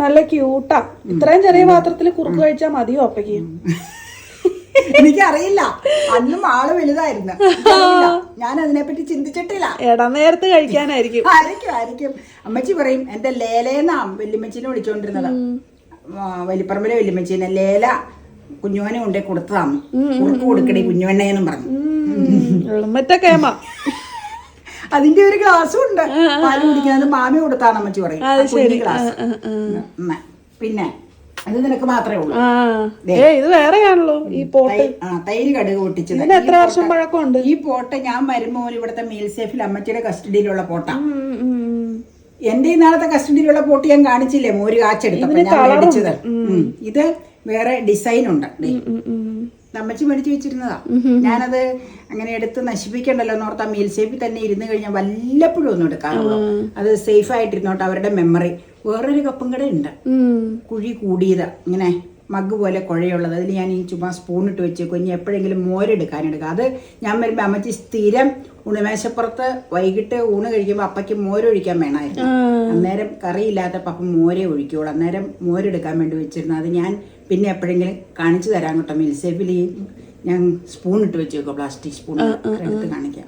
നല്ല ക്യൂട്ടാ ഇത്രയും ചെറിയ പാത്രത്തിൽ കുറുക്ക് കഴിച്ചാൽ മതിയോ അപ്പയ്ക്ക്? എനിക്കറിയില്ല. അന്നും ആൾ വലുതായിരുന്നു. ഞാൻ അതിനെപ്പറ്റി ചിന്തിച്ചിട്ടില്ല. ഇടനേരത്ത് കഴിക്കാനായിരിക്കും. ആയിരിക്കും ആയിരിക്കും. അമ്മച്ചി പറയും എന്റെ ലേലേന്നാ വല്യമ്മച്ചിനെ വിളിച്ചോണ്ടിരുന്നത്. വലിപ്പറമ്പിലെ വല്യമ്മച്ചീനെ ലേല കുഞ്ഞുവനെ കൊണ്ടേ കൊടുത്തതാണ് കുറുക്ക് കൊടുക്കണേ കുഞ്ഞുവണ്ണയെന്നും പറഞ്ഞു. എളുമ്പറ്റൊക്കേമ അതിന്റെ ഒരു ഗ്ലാസ്സും ഉണ്ട്. പാൽ കുടിക്കുന്നത് മാമി കൊടുത്താണ് അമ്മച്ചി പറയും. ഗ്ലാസ്. പിന്നെ അത് നിനക്ക് മാത്രമേ ഉള്ളൂ. ഏ ഇത് വേറെയാണല്ലോ ഈ പോട്ട്. തൈര് കടുക് പൊട്ടിച്ചത്. എത്ര വർഷം പഴക്കമുണ്ട്? ഈ പോട്ട ഞാൻ വരുമ്പോൾ ഇവിടുത്തെ മീൽ സേഫിൽ അമ്മച്ചിയുടെ കസ്റ്റഡിയിലുള്ള പോട്ട. എന്റെ നാളത്തെ കസ്റ്റഡിയിലുള്ള പോട്ട് ഞാൻ കാണിച്ചില്ലേ? മോര് കാച്ചെടുത്തപ്പോ ഞാൻ മേടിച്ചത്. ഇത് വേറെ ഡിസൈൻ ഉണ്ട്. അമ്മച്ചി മേടിച്ചു വെച്ചിരുന്നതാ. ഞാനത് അങ്ങനെ എടുത്ത് നശിപ്പിക്കണ്ടല്ലോ എന്ന് ഓർത്താ മീൽ സേഫിൽ തന്നെ ഇരുന്ന് കഴിഞ്ഞാൽ വല്ലപ്പോഴും ഒന്നും എടുക്കാറുള്ളൂ. അത് സേഫ് ആയിട്ടിരുന്നോട്ടെ അവരുടെ മെമ്മറി വേറൊരു കപ്പും കൂടെ ഉണ്ട്. കുഴി കൂടിയതാ. ഇങ്ങനെ മഗ് പോലെ കുഴയുള്ളത്. അതിൽ ഞാൻ ഈ ചുമ്മാ സ്പൂൺ ഇട്ട് വെച്ചേക്കും. ഇനി എപ്പോഴെങ്കിലും മോരെടുക്കാനെടുക്കുക അത് ഞാൻ വരുമ്പോൾ അമ്മച്ചി സ്ഥിരം ഉണമേശപ്പുറത്ത് വൈകിട്ട് ഊണ് കഴിക്കുമ്പോൾ അപ്പയ്ക്ക് മോരൊഴിക്കാൻ വേണമായിരുന്നു അന്നേരം കറിയില്ലാത്തപ്പോൾ അപ്പം മോരേ ഒഴിക്കുള്ളൂ. അന്നേരം മോരെടുക്കാൻ വേണ്ടി വെച്ചിരുന്നു. അത് ഞാൻ പിന്നെ എപ്പോഴെങ്കിലും കാണിച്ചു തരാൻ കേട്ടോ. മിൽസേപ്പിൽ ഞാൻ സ്പൂൺ ഇട്ട് വെച്ചേക്കോ. പ്ലാസ്റ്റിക് സ്പൂൺ എടുത്ത് കാണിക്കാം.